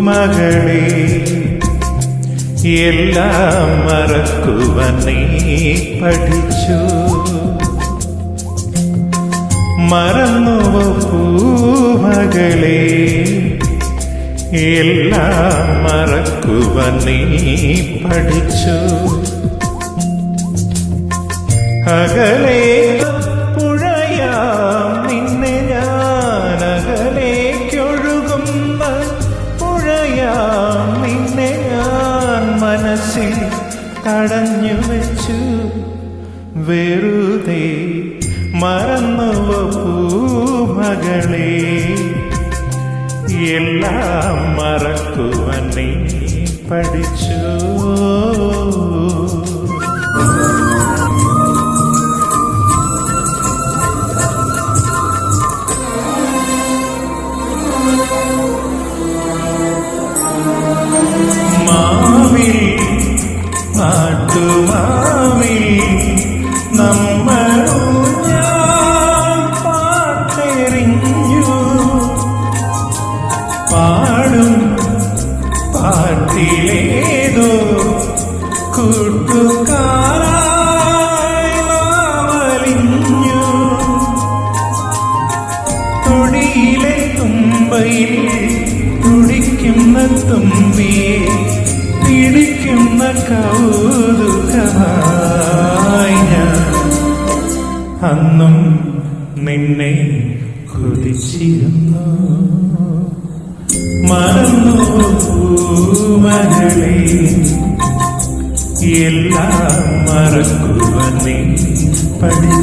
മകളെ. എല്ലാം മറക്കുവാൻ നീ പഠിച്ചു. മറന്നുവോ പൂമകളെ എല്ലാം മറക്കുവാൻ നീ പഠിച്ചു. അകലെ മനസ്സിൽ തടഞ്ഞു വെച്ചു. വെറുതെ മറന്നുവോ മകളെ. എല്ലാം മറക്കുവാൻ നീ പഠിച്ചു. പാട്ടിലേതോ കൂട്ടുകാരായി നാം അലിഞ്ഞു തൊടിയിലെ തുമ്പയിൽ തുടിക്കുന്ന തുമ്പിയെ പിടിക്കുന്ന കൗതുകമായി അന്നും നിന്നെ കൊതിച്ചിരുന്നു. മറന്നു പൂമകളെ എല്ലാം മറക്കുവാൻ പഠിച്ചു